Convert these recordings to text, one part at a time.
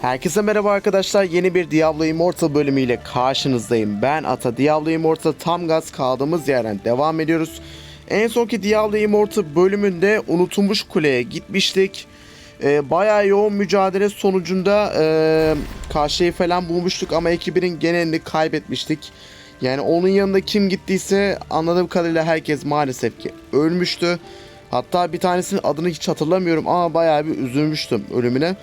Herkese merhaba arkadaşlar. Yeni bir Diablo Immortal bölümüyle karşınızdayım. Ben Ata. Diablo Immortal tam gaz kaldığımız yerden devam ediyoruz. En sonki Diablo Immortal bölümünde unutulmuş kuleye gitmiştik. Ee, bayağı yoğun mücadele sonucunda e, karşıyı falan bulmuştuk ama ekibinin genelini kaybetmiştik. Yani onun yanında kim gittiyse anladığım kadarıyla herkes maalesef ki ölmüştü. Hatta bir tanesinin adını hiç hatırlamıyorum ama bayağı bir üzülmüştüm ölümüne.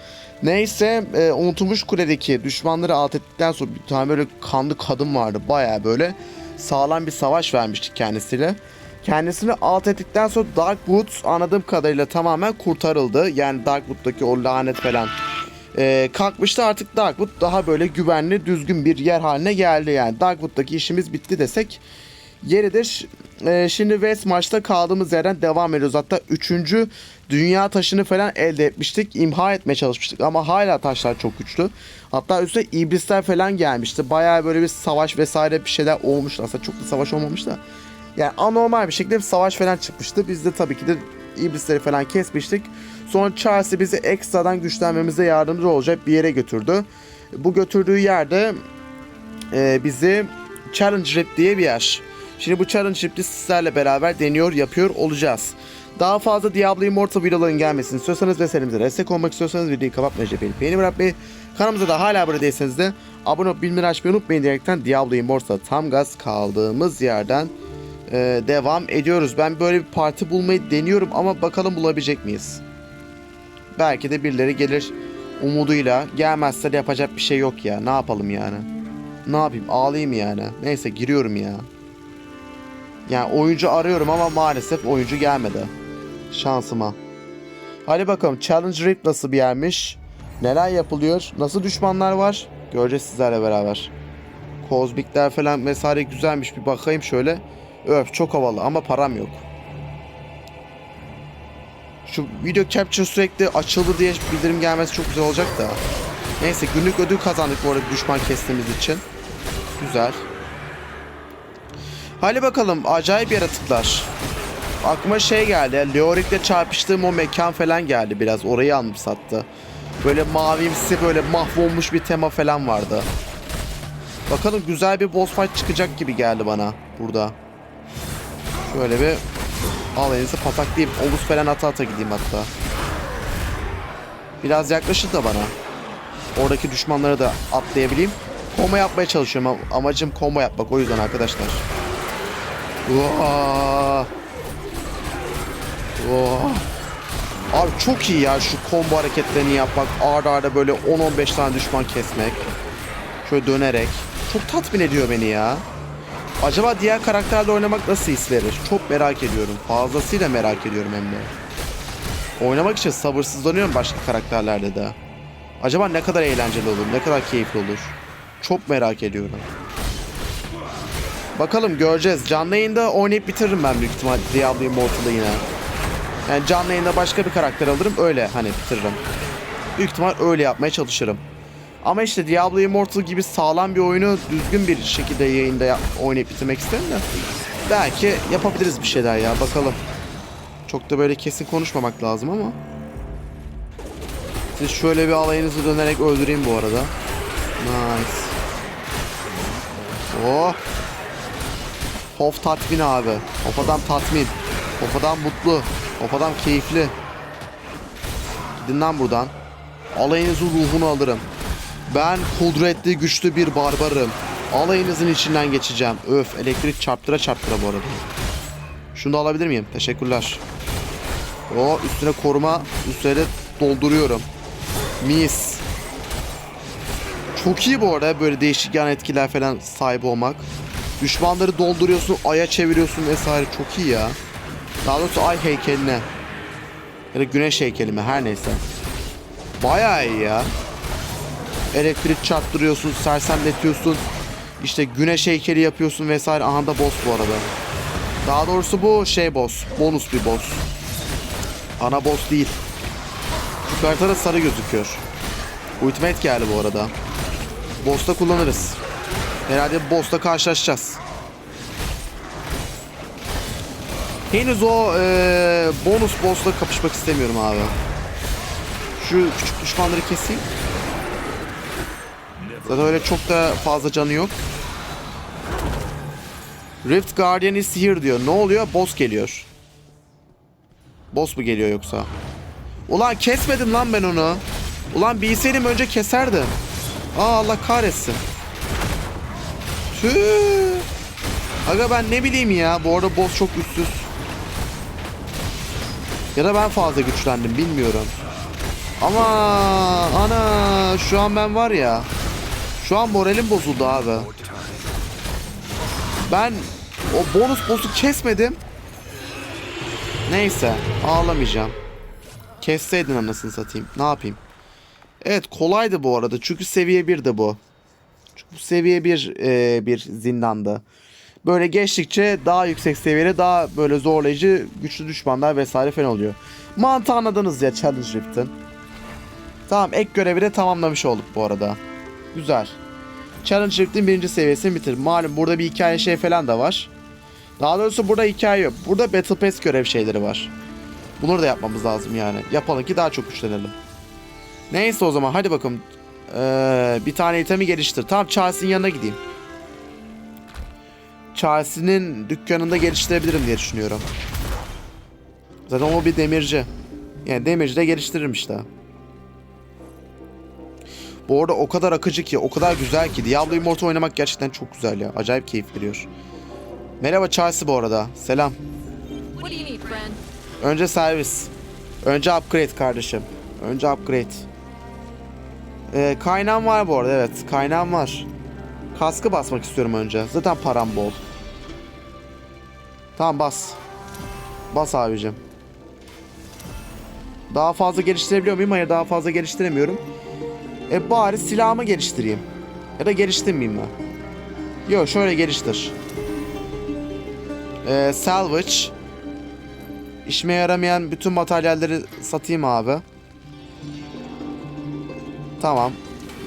Neyse e, unutulmuş kuledeki düşmanları alt ettikten sonra bir tane böyle kanlı kadın vardı. Bayağı böyle sağlam bir savaş vermiştik kendisiyle. Kendisini alt ettikten sonra Darkwood anladığım kadarıyla tamamen kurtarıldı. Yani Darkwood'daki o lanet falan e, kalkmıştı artık Darkwood daha böyle güvenli düzgün bir yer haline geldi. Yani Darkwood'daki işimiz bitti desek yeridir. Ee, şimdi West maçta kaldığımız yerden devam ediyoruz. Hatta 3. dünya taşını falan elde etmiştik. İmha etmeye çalışmıştık ama hala taşlar çok güçlü. Hatta üstüne iblisler falan gelmişti. Bayağı böyle bir savaş vesaire bir şeyler olmuştu. Aslında çok da savaş olmamış da. Yani anormal bir şekilde bir savaş falan çıkmıştı. Biz de tabii ki de iblisleri falan kesmiştik. Sonra Chelsea bizi ekstradan güçlenmemize yardımcı olacak bir yere götürdü. Bu götürdüğü yerde e, bizi Challenge Rip diye bir yer. Şimdi bu Challenge Rip'i sizlerle beraber deniyor, yapıyor olacağız. Daha fazla Diablo Immortal videoların gelmesini istiyorsanız ve serimize destek olmak istiyorsanız videoyu kapatmayı beğenip beğeni bırakmayı, kanalımıza da hala abone değilseniz de abone olup bildirimleri açmayı unutmayın diyerekten Diablo Immortal tam gaz kaldığımız yerden e, devam ediyoruz. Ben böyle bir parti bulmayı deniyorum ama bakalım bulabilecek miyiz? Belki de birileri gelir umuduyla. Gelmezse de yapacak bir şey yok ya. Ne yapalım yani? Ne yapayım? Ağlayayım yani. Neyse giriyorum ya. Yani oyuncu arıyorum ama maalesef oyuncu gelmedi. Şansıma. Hadi bakalım Challenge Rift nasıl bir yermiş? Neler yapılıyor? Nasıl düşmanlar var? Göreceğiz sizlerle beraber. Kozmikler falan vesaire güzelmiş. Bir bakayım şöyle. Öf çok havalı ama param yok. Şu video capture sürekli açıldı diye bildirim gelmesi çok güzel olacak da. Neyse günlük ödül kazandık bu arada düşman kestiğimiz için. Güzel. Hadi bakalım acayip yaratıklar. Aklıma şey geldi. Leoric'le çarpıştığım o mekan falan geldi biraz. Orayı anımsattı. Böyle mavimsi böyle mahvolmuş bir tema falan vardı. Bakalım güzel bir boss fight çıkacak gibi geldi bana burada. Şöyle bir alayınızı pataklayayım. Omuz falan ata ata gideyim hatta. Biraz yaklaşın da bana. Oradaki düşmanları da atlayabileyim. Combo yapmaya çalışıyorum. Am- Amacım combo yapmak o yüzden arkadaşlar. Vaa. Vaa. Abi çok iyi ya şu combo hareketlerini yapmak. Arda arda böyle 10-15 tane düşman kesmek. Şöyle dönerek. Çok tatmin ediyor beni ya. Acaba diğer karakterle oynamak nasıl his verir? Çok merak ediyorum. Fazlasıyla merak ediyorum hem de. Oynamak için sabırsızlanıyorum başka karakterlerle de. Acaba ne kadar eğlenceli olur, ne kadar keyifli olur? Çok merak ediyorum. Bakalım göreceğiz. Canlı yayında oynayıp bitiririm ben büyük ihtimal Diablo Immortal'ı yine. Yani canlı yayında başka bir karakter alırım öyle hani bitiririm. Büyük ihtimal öyle yapmaya çalışırım. Ama işte Diablo Immortal gibi sağlam bir oyunu düzgün bir şekilde yayında yap- oynayıp bitirmek isterim de. Belki yapabiliriz bir şeyler ya bakalım. Çok da böyle kesin konuşmamak lazım ama. Siz şöyle bir alayınızı dönerek öldüreyim bu arada. Nice. Oh. Of tatmin abi. Of adam tatmin. Of adam mutlu. Of adam keyifli. Gidin lan buradan. Alayınızın ruhunu alırım. Ben kudretli güçlü bir barbarım. Alayınızın içinden geçeceğim. Öf elektrik çarptıra çarptıra bu arada. Şunu da alabilir miyim? Teşekkürler. O üstüne koruma üstüne dolduruyorum. Mis. Çok iyi bu arada böyle değişik yan etkiler falan sahip olmak. Düşmanları dolduruyorsun, aya çeviriyorsun vesaire çok iyi ya. Daha doğrusu ay heykeline. Ya da güneş heykelime her neyse. Bayağı iyi ya. Elektrik çarptırıyorsun, sersemletiyorsun. İşte güneş heykeli yapıyorsun vesaire. Aha da boss bu arada. Daha doğrusu bu şey boss. Bonus bir boss. Ana boss değil. Şu haritada sarı gözüküyor. Ultimate geldi bu arada. Boss'ta kullanırız. Herhalde boss'ta karşılaşacağız. Henüz o eee, bonus boss'la kapışmak istemiyorum abi. Şu küçük düşmanları keseyim. Zaten öyle çok da fazla canı yok. Rift Guardian is here diyor. Ne oluyor? Boss geliyor. Boss mu geliyor yoksa? Ulan kesmedim lan ben onu. Ulan bilseydim önce keserdim. Aa Allah kahretsin. Aga ben ne bileyim ya. Bu arada boss çok güçsüz. Ya da ben fazla güçlendim bilmiyorum. Ama ana şu an ben var ya. Şu an moralim bozuldu abi. Ben o bonus boss'u kesmedim. Neyse ağlamayacağım. Kesseydin anasını satayım. Ne yapayım? Evet kolaydı bu arada. Çünkü seviye 1 de bu. Bu seviye 1 e, bir zindandı. Böyle geçtikçe daha yüksek seviyede daha böyle zorlayıcı güçlü düşmanlar vesaire falan oluyor. Mantığı anladınız ya Challenge Rift'in. Tamam ek görevi de tamamlamış olduk bu arada. Güzel. Challenge Rift'in birinci seviyesini bitir. Malum burada bir hikaye şey falan da var. Daha doğrusu burada hikaye yok. Burada Battle Pass görev şeyleri var. Bunları da yapmamız lazım yani. Yapalım ki daha çok güçlenelim. Neyse o zaman hadi bakalım. Ee, bir tane itemi geliştir. Tamam Chelsea'nin yanına gideyim. Chelsea'nin dükkanında geliştirebilirim diye düşünüyorum. Zaten o bir demirci. Yani demirci de geliştiririm işte. Bu arada o kadar akıcı ki, o kadar güzel ki. Diablo Immortal oynamak gerçekten çok güzel ya. Acayip keyif veriyor. Merhaba Chelsea bu arada. Selam. Önce servis. Önce upgrade kardeşim. Önce upgrade. Ee, kaynağım var bu arada evet. Kaynağım var. Kaskı basmak istiyorum önce. Zaten param bol. Tamam bas. Bas abicim. Daha fazla geliştirebiliyor muyum? Hayır daha fazla geliştiremiyorum. E bari silahımı geliştireyim. Ya da geliştirmeyeyim mi? Yok şöyle geliştir. Ee, salvage. İşime yaramayan bütün materyalleri satayım abi. Tamam.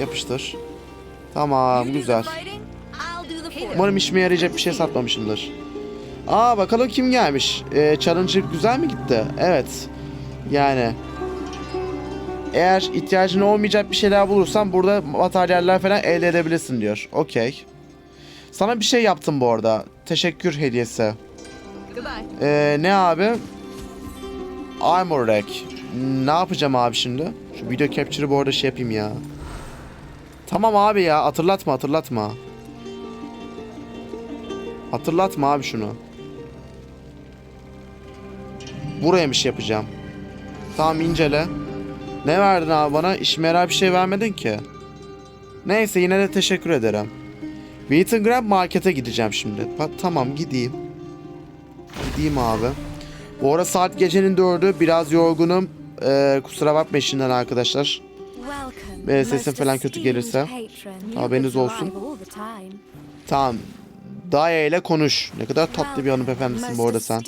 Yapıştır. Tamam güzel. Umarım işime yarayacak bir şey satmamışımdır. Aa bakalım kim gelmiş. Ee, challenge güzel mi gitti? Evet. Yani. Eğer ihtiyacın olmayacak bir şeyler bulursan burada materyaller falan elde edebilirsin diyor. Okey. Sana bir şey yaptım bu arada. Teşekkür hediyesi. Ee, ne abi? Armor rack. Ne yapacağım abi şimdi? Şu video capture'ı bu arada şey yapayım ya. Tamam abi ya hatırlatma hatırlatma. Hatırlatma abi şunu. Buraya bir şey yapacağım. Tamam incele. Ne verdin abi bana? İşime yarar bir şey vermedin ki. Neyse yine de teşekkür ederim. Wheaton Grab markete gideceğim şimdi. Pa- tamam gideyim. Gideyim abi. Bu ara saat gecenin dördü. Biraz yorgunum. Ee, kusura bakmayın şimdiden arkadaşlar. Ve sesim falan kötü gelirse haberiniz olsun. Tamam. Daya ile konuş. Ne kadar tatlı bir hanımefendisin bu arada sen.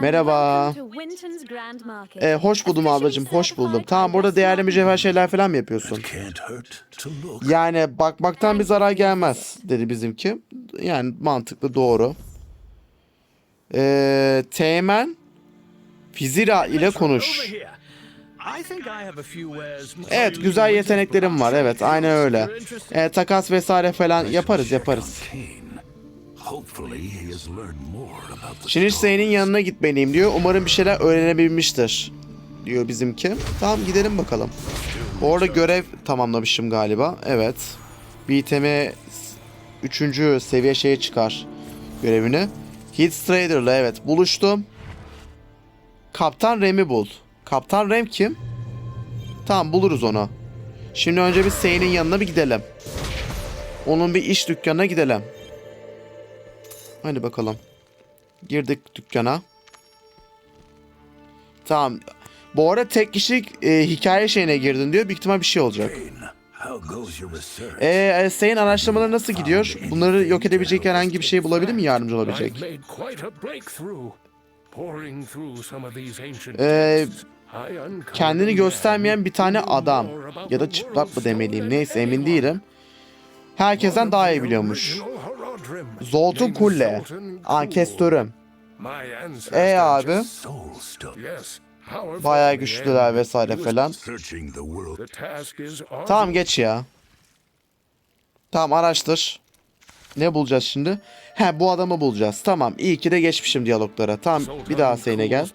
Merhaba. Ee, hoş buldum ablacığım, hoş buldum. Tamam burada değerli mücevher şeyler falan mı yapıyorsun? Yani bakmaktan bir zarar gelmez dedi bizimki. Yani mantıklı doğru. Ee, Teğmen Fizira ile konuş. Evet güzel yeteneklerim var evet aynen öyle. Ee, takas vesaire falan yaparız yaparız. Şimdi Hüseyin'in yanına gitmeliyim diyor. Umarım bir şeyler öğrenebilmiştir. Diyor bizimki. Tamam gidelim bakalım. Orada görev tamamlamışım galiba. Evet. BTM 3. seviye şeye çıkar görevini. Hit Trader'la evet buluştum. Kaptan Rem'i bul. Kaptan Rem kim? Tamam buluruz onu. Şimdi önce bir Sey'nin yanına bir gidelim. Onun bir iş dükkanına gidelim. Hadi bakalım. Girdik dükkana. Tamam. Bu arada tek kişilik e, hikaye şeyine girdin diyor. Büyük ihtimal bir şey olacak. Kane. How goes your research? Eee e, Sayın araştırmaları nasıl gidiyor? Bunları yok edebilecek herhangi bir şey bulabilir mi yardımcı olabilecek? Ee, Kendini göstermeyen bir tane adam ya da çıplak mı demeliyim neyse emin değilim. Herkesten daha iyi biliyormuş. Zoltun Kulle, ankestörüm. E abi bayağı güçlüler vesaire falan. Tamam geç ya. Tamam araştır. Ne bulacağız şimdi? He bu adamı bulacağız. Tamam iyi ki de geçmişim diyaloglara. Tamam bir daha Seyne gel.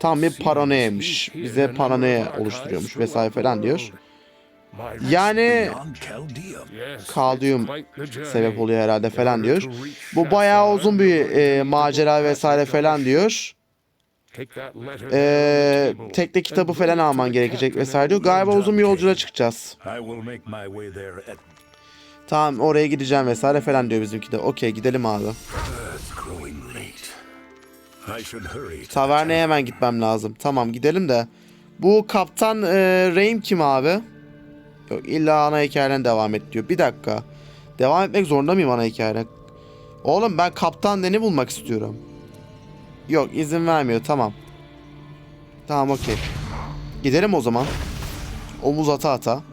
Tam bir paranoyaymış. Bize paranoya oluşturuyormuş vesaire falan diyor. Yani. Kaldiyum sebep oluyor herhalde falan diyor. Bu bayağı uzun bir e, macera vesaire falan diyor. Ee, tekne kitabı falan alman gerekecek vesaire diyor. Galiba uzun bir yolculuğa çıkacağız. Tamam oraya gideceğim vesaire falan diyor bizimki de. Okey gidelim abi. Taverneye hemen gitmem lazım. Tamam gidelim de. Bu kaptan e, Reim kim abi? Yok illa ana hikayeden devam et diyor. Bir dakika. Devam etmek zorunda mıyım ana hikayene? Oğlum ben kaptan Den'i bulmak istiyorum. Yok izin vermiyor tamam. Tamam okey. Gidelim o zaman. Omuz ata ata.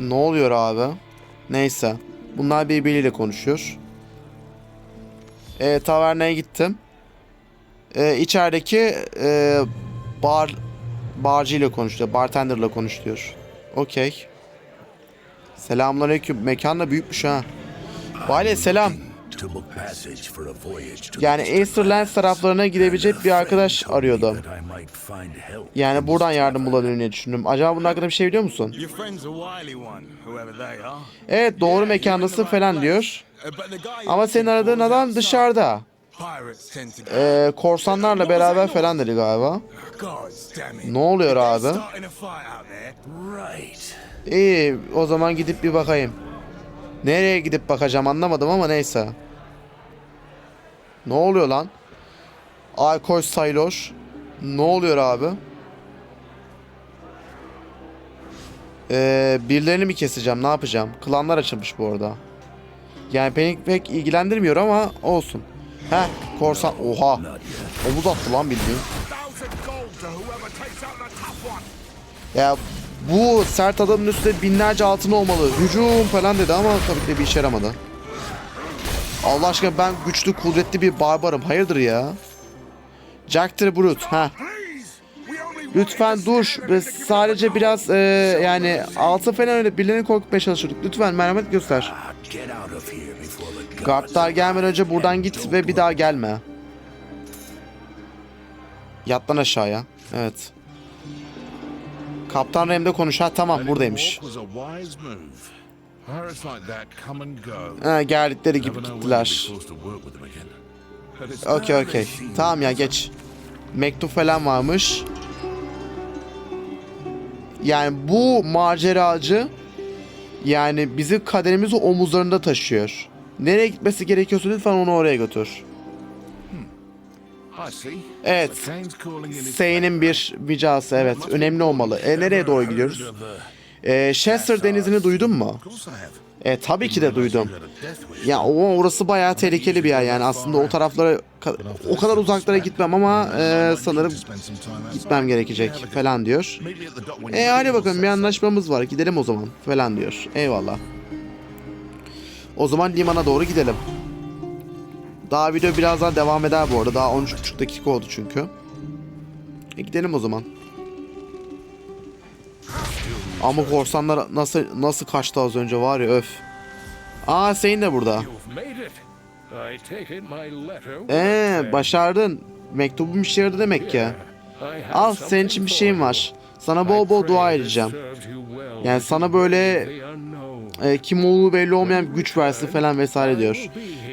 Ne oluyor abi? Neyse. Bunlar birbiriyle konuşuyor. E, taverneye gittim. E, içerideki e, bar barcıyla konuşuyor. Bartender'la konuşuyor. Okey. Selamünaleyküm. Mekan da büyükmüş ha. Vale selam. Yani Acerlands taraflarına gidebilecek bir arkadaş help. Yani buradan yardım bulabilirim diye düşündüm. Acaba bunun hakkında bir şey biliyor musun? Evet doğru mekandasın falan diyor. Uh, Ama senin aradığın adam dışarıda. Ee, korsanlarla beraber falan dedi galiba. Ne oluyor abi? İyi o zaman gidip bir bakayım. Nereye gidip bakacağım anlamadım ama neyse. Ne oluyor lan? Alkol Saylor. Ne oluyor abi? Ee, birilerini mi keseceğim ne yapacağım? Klanlar açılmış bu arada. Yani beni pek ilgilendirmiyor ama olsun. Heh korsan. Oha. Omuz attı lan bildiğin. Ya bu sert adamın üstünde binlerce altın olmalı. Hücum falan dedi ama tabii ki de bir işe yaramadı. Allah aşkına ben güçlü kudretli bir barbarım. Hayırdır ya? Jack the Brute. Ha. Lütfen dur. Ve Sadece biraz e, yani altı falan öyle birilerini korkutmaya çalışıyorduk. Lütfen merhamet göster. Guardlar gelmeden önce buradan git ve bir daha gelme. Yat lan aşağıya. Evet. Kaptan Rem'de konuş. Ha tamam buradaymış. Ha, geldikleri gibi gittiler. Okey okey. Tamam ya geç. Mektup falan varmış. Yani bu maceracı yani bizi kaderimizi omuzlarında taşıyor. Nereye gitmesi gerekiyorsa lütfen onu oraya götür. Evet. So Kane's calling in his Sey'nin bir vicası evet önemli olmalı. E nereye doğru gidiyoruz? E, Chester denizini duydun mu? E tabii ki de duydum. Ya o orası bayağı tehlikeli bir yer yani aslında o taraflara o kadar uzaklara gitmem ama e, sanırım gitmem gerekecek falan diyor. E hadi bakalım bir anlaşmamız var gidelim o zaman falan diyor. Eyvallah. O zaman limana doğru gidelim. Daha video birazdan devam eder bu arada. Daha 13,5 dakika oldu çünkü. E gidelim o zaman. Ama korsanlar nasıl nasıl kaçtı az önce var ya öf. Aa Hüseyin de burada. Eee başardın. Mektubum işe yaradı demek ki. Al senin için bir şeyim var. Sana bol bol dua edeceğim. Yani sana böyle e, kim olduğu belli olmayan bir güç versin falan vesaire diyor.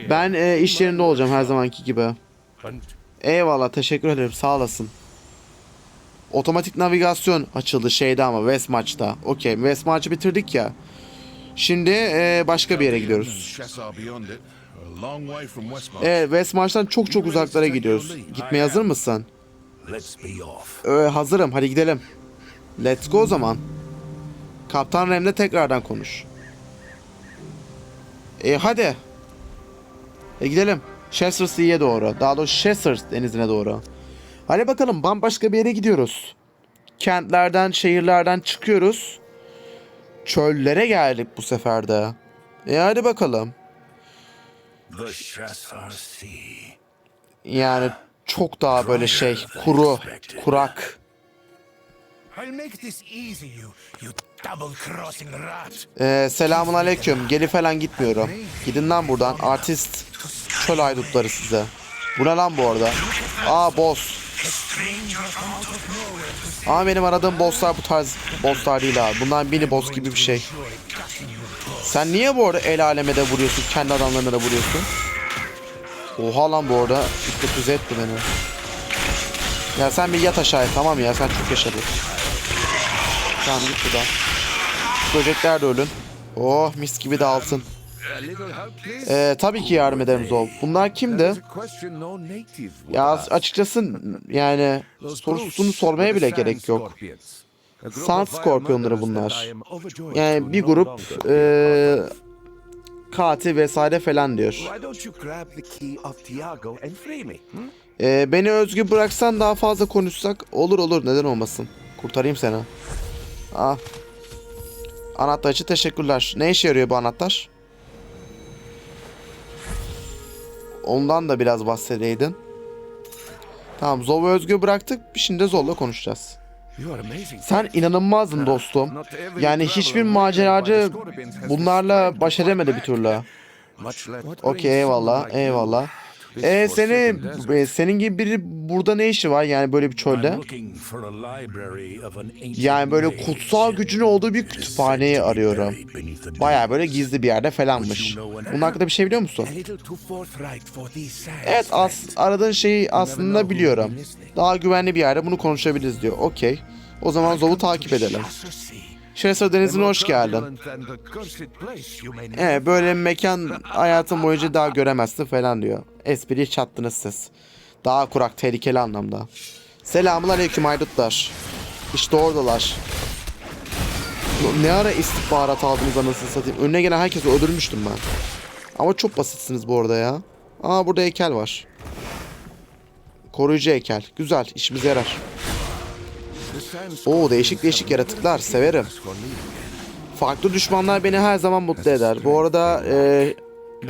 Ben e, iş yerinde olacağım her zamanki gibi. Eyvallah teşekkür ederim sağ olasın. Otomatik navigasyon açıldı şeyde ama West Maç'ta. Okey West Maç'ı bitirdik ya. Şimdi e, başka bir yere gidiyoruz. Evet West Maç'tan çok çok uzaklara gidiyoruz. Gitmeye hazır mısın? Ee, hazırım hadi gidelim. Let's go o zaman. Kaptan Rem'le tekrardan konuş. E hadi. E gidelim. Chester Sea'ye doğru. Daha doğrusu Chester denizine doğru. Hadi bakalım bambaşka bir yere gidiyoruz. Kentlerden, şehirlerden çıkıyoruz. Çöllere geldik bu sefer de. E hadi bakalım. Yani çok daha böyle şey kuru, kurak. I'll make this easy, you, you. Ee, selamun aleyküm. Geli falan gitmiyorum. Gidin lan buradan. Artist. Çöl haydutları size. Bu ne lan bu arada? Aa boss. Ama benim aradığım bosslar bu tarz bosslar değil abi. Bunlar mini boss gibi bir şey. Sen niye bu arada el aleme de vuruyorsun? Kendi adamlarına da vuruyorsun. Oha lan bu arada. İlk etti beni. Ya sen bir yat aşağıya tamam ya sen çok yaşadın. Tamam git buradan. Böcekler de ölün. Oh mis gibi de altın. Ee, tabii ki yardım ederim Zol. Bunlar kimdi? Ya açıkçası yani sorusunu sormaya bile gerek yok. Sand skorpiyonları bunlar. Yani bir grup ee, katil vesaire falan diyor. Ee, beni özgür bıraksan daha fazla konuşsak olur olur neden olmasın. Kurtarayım seni. Ah. Anahtar için teşekkürler. Ne işe yarıyor bu anahtar? Ondan da biraz bahsedeydin. Tamam Zol'u özgür bıraktık. Şimdi de Zol'la konuşacağız. Sen inanılmazdın dostum. Not every Yani hiçbir maceracı bunlarla baş edemedi bir türlü. Okey eyvallah eyvallah. E senin desert? e, senin gibi biri burada ne işi var yani böyle bir çölde? Yani böyle kutsal gücün olduğu bir kütüphaneyi arıyorum. Baya böyle gizli bir yerde falanmış. Bunun hakkında bir şey biliyor musun? Evet as aradığın şeyi aslında biliyorum. Daha güvenli bir yerde bunu konuşabiliriz diyor. Okey. O zaman Zol'u takip edelim. Şeresar Denizi'ne hoş geldin. Evet böyle mekan hayatın boyunca daha göremezsin falan diyor. Espriyi çattınız siz. Daha kurak tehlikeli anlamda. Selamun aleyküm haydutlar. İşte oradalar. Ne ara istihbarat aldınız anasını satayım. Önüne gelen herkesi öldürmüştüm ben. Ama çok basitsiniz bu arada ya. Aa burada heykel var. Koruyucu heykel. Güzel işimize yarar. Oo değişik değişik yaratıklar severim. Farklı düşmanlar beni her zaman mutlu eder. Bu arada e,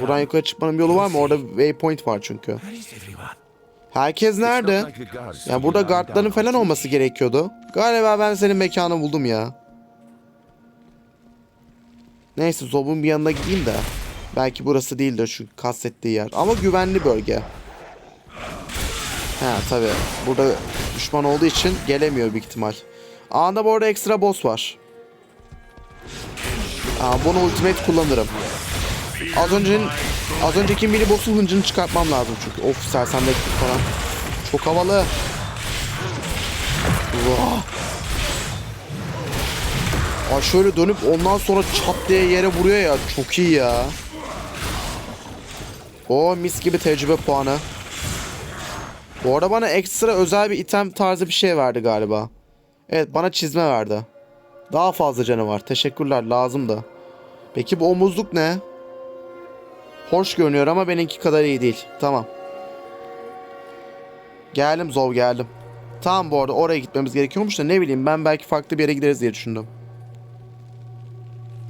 buradan yukarı çıkmanın bir yolu var mı? Orada waypoint var çünkü. Herkes nerede? Ya burada lying guardların falan olması gerekiyordu. Galiba ben senin mekanı buldum ya. Neyse Zob'un bir yanına gideyim de. Belki burası değildir çünkü kastettiği yer. Ama güvenli bölge. Ha tabi. Burada düşman olduğu için gelemiyor büyük ihtimal. Anda bu arada ekstra boss var. Aa, bunu ultimate kullanırım. Az öncenin az önceki mini boss'un hıncını çıkartmam lazım çünkü. Of sersemlettik falan. Çok havalı. Vah. Aa şöyle dönüp ondan sonra çat diye yere vuruyor ya. Çok iyi ya. O mis gibi tecrübe puanı. Bu arada bana ekstra özel bir item tarzı bir şey verdi galiba. Evet bana çizme verdi. Daha fazla canı var. Teşekkürler lazım da. Peki bu omuzluk ne? Hoş görünüyor ama benimki kadar iyi değil. Tamam. Geldim Zov geldim. Tamam bu arada oraya gitmemiz gerekiyormuş da ne bileyim ben belki farklı bir yere gideriz diye düşündüm.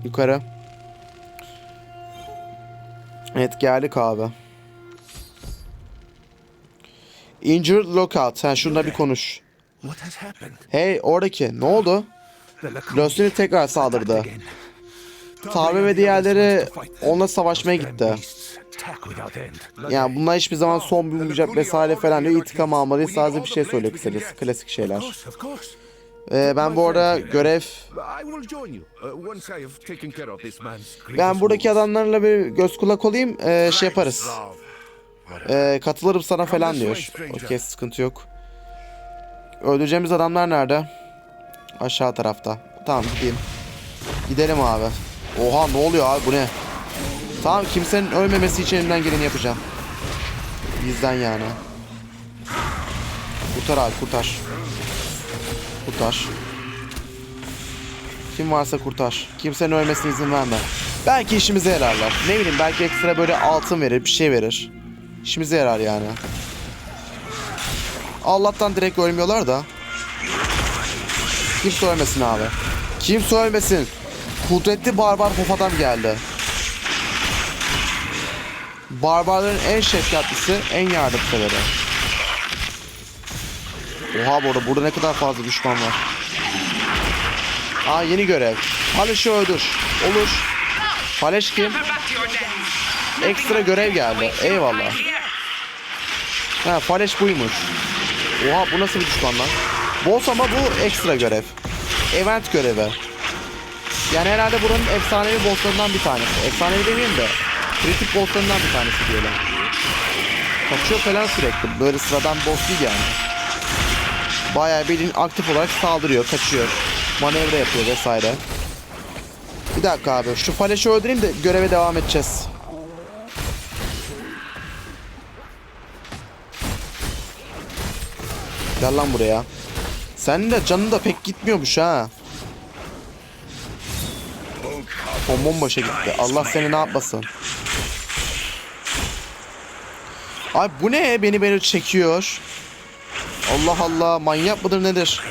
Yukarı. Evet geldik abi. Injured lookout. Sen şununla bir konuş. Hey oradaki ne oldu? Lösünü tekrar saldırdı. Tabi ve diğerleri onunla savaşmaya gitti. Yani bunlar hiçbir zaman son bulmayacak vesaire falan diyor. İntikam almalıyız tarzı bir şey söylüyor kısacası. Klasik şeyler. Ee, ben bu arada görev... Uh, Ben buradaki adamlarla bir göz kulak olayım. ee, şey yaparız. Ee, katılırım sana falan diyor. Okey sıkıntı yok. Öldüreceğimiz adamlar nerede? Aşağı tarafta. Tamam gideyim. Gidelim abi. Oha ne oluyor abi bu ne? Tamam kimsenin ölmemesi için elimden geleni yapacağım. Bizden yani. Kurtar abi kurtar. Kurtar. Kim varsa kurtar. Kimsenin ölmesine izin verme. Belki işimize yararlar. Ne bileyim belki ekstra böyle altın verir bir şey verir. İşimize yarar yani. Allah'tan direkt ölmüyorlar da. Kimse ölmesin abi. Kimse ölmesin. Kudretli barbar pop adam geldi. Barbarların en şefkatlisi, en yardımseveri. Oha bu arada burada ne kadar fazla düşman var. Aa yeni görev. Faliş'i öldür. Olur. Faleş kim? Ekstra görev geldi. Eyvallah. Ha Faleş buymuş. Oha bu nasıl bir düşman lan? Boss ama bu ekstra görev. Event görevi. Yani herhalde buranın efsanevi bosslarından bir tanesi. Efsanevi demeyeyim de. Kritik bosslarından bir tanesi diyelim. Kaçıyor falan sürekli. Böyle sıradan boss değil yani. Bayağı bildiğin aktif olarak saldırıyor, kaçıyor. Manevra yapıyor vesaire. Bir dakika abi. Şu Faleş'i öldüreyim de göreve devam edeceğiz. Gel lan buraya. Senin de canın da pek gitmiyormuş ha. Bombon başa gitti. Allah seni ne yapmasın. Ay bu ne? Beni beni çekiyor. Allah Allah manyak mıdır nedir?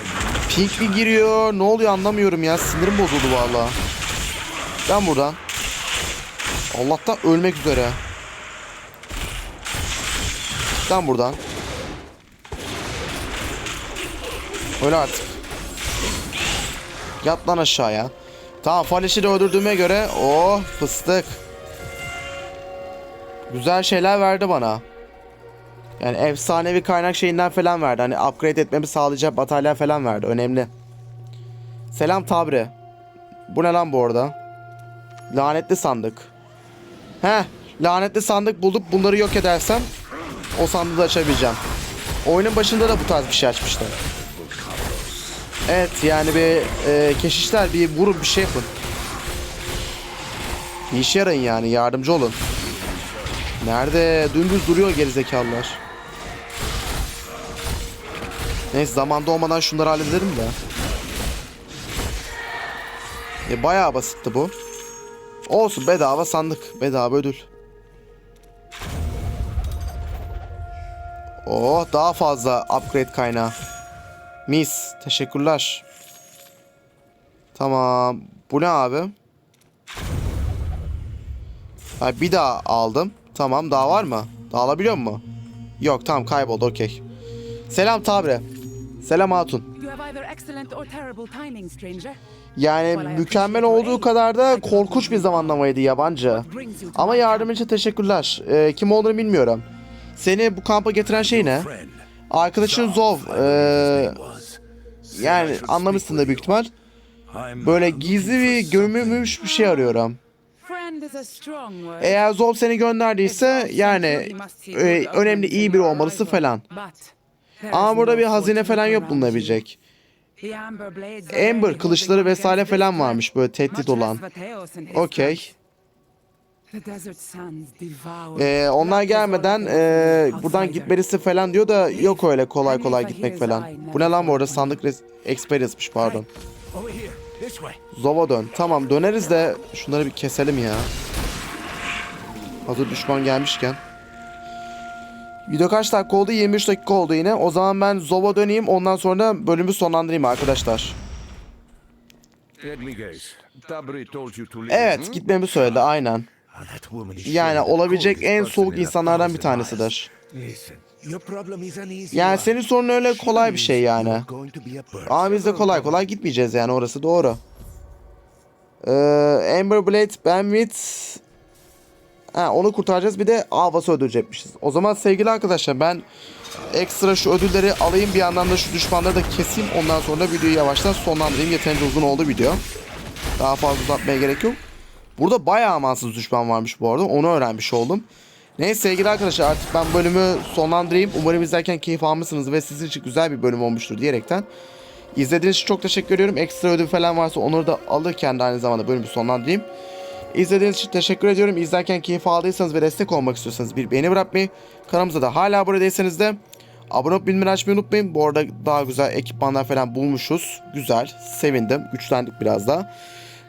Pink mi giriyor? Ne oluyor anlamıyorum ya. Sinirim bozuldu valla. Ben buradan. Allah'tan ölmek üzere. Ben buradan. Öyle artık. Yat lan aşağıya. Tamam Faliş'i de öldürdüğüme göre oh fıstık. Güzel şeyler verdi bana. Yani efsanevi kaynak şeyinden falan verdi. Hani upgrade etmemi sağlayacak batarya falan verdi. Önemli. Selam Tabre. Bu ne lan bu arada? Lanetli sandık. Heh. Lanetli sandık bulup bunları yok edersem o sandığı da açabileceğim. Oyunun başında da bu tarz bir şey açmışlar. Evet yani bir e, keşişler bir vurun bir şey yapın. İşe yarayın yani yardımcı olun. Nerede? Dümdüz duruyor gerizekalılar. Neyse zamanda olmadan şunları halledelim de. E, bayağı basitti bu. Olsun bedava sandık. Bedava ödül. Oh daha fazla upgrade kaynağı. Mis. Teşekkürler. Tamam. Bu ne abi? Ha, bir daha aldım. Tamam daha var mı? Daha alabiliyor mu? Yok tamam kayboldu okey. Selam Tabre. Selam Hatun. Yani mükemmel olduğu kadar da korkunç bir zamanlamaydı yabancı. Ama yardım için teşekkürler. Ee, kim olduğunu bilmiyorum. Seni bu kampa getiren şey ne? Arkadaşın Zov. Ee, yani anlamışsın da büyük ihtimal. I'm Böyle gizli bir gömülmüş bir şey arıyorum. Eğer Zov seni gönderdiyse yani e, önemli iyi biri olmalısın falan. Ama burada bir hazine falan yok bulunabilecek. Amber kılıçları vesaire falan varmış böyle tehdit olan. Okey. Ee, onlar gelmeden e, buradan gitmelisi falan diyor da yok öyle kolay kolay gitmek falan. Bu ne lan bu arada sandık res- experience'mış pardon. Zova dön. Tamam döneriz de şunları bir keselim ya. Hazır düşman gelmişken. Video kaç dakika oldu? 23 dakika oldu yine. O zaman ben Zova döneyim. Ondan sonra bölümü sonlandırayım arkadaşlar. Let me guess. Tabri told you to leave. Evet gitmemi söyledi aynen. Yani olabilecek en soğuk insanlardan bir tanesidir. Yani senin sorunun öyle kolay bir şey yani. Ama biz de kolay kolay gitmeyeceğiz yani orası doğru. Ee, Amber Blade, Benwit... Ha, onu kurtaracağız bir de Avas'ı öldürecekmişiz. O zaman sevgili arkadaşlar ben ekstra şu ödülleri alayım bir yandan da şu düşmanları da keseyim. Ondan sonra videoyu yavaştan sonlandırayım. Yeterince uzun oldu video. Daha fazla uzatmaya gerek yok. Burada bayağı amansız düşman varmış bu arada. Onu öğrenmiş oldum. Neyse sevgili arkadaşlar artık ben bölümü sonlandırayım. Umarım izlerken keyif almışsınız ve sizin için güzel bir bölüm olmuştur diyerekten. İzlediğiniz için çok teşekkür ediyorum. Ekstra ödül falan varsa onları da alırken de aynı zamanda bölümü sonlandırayım. İzlediğiniz için teşekkür ediyorum. İzlerken keyif aldıysanız ve destek olmak istiyorsanız bir beğeni bırakmayı, kanalımıza da hala abone değilseniz de abone olup bildirimleri açmayı unutmayın. Bu arada daha güzel ekipmanlar falan bulmuşuz. Güzel, sevindim, güçlendik biraz daha.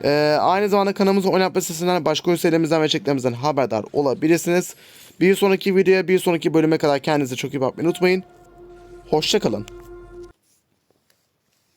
Ee, aynı zamanda kanalımızın oynatma sitesinden başka oyun serilerimizden ve çeklerimizden haberdar olabilirsiniz. Bir sonraki videoya, bir sonraki bölüme kadar kendinize çok iyi bakmayı unutmayın. Hoşçakalın.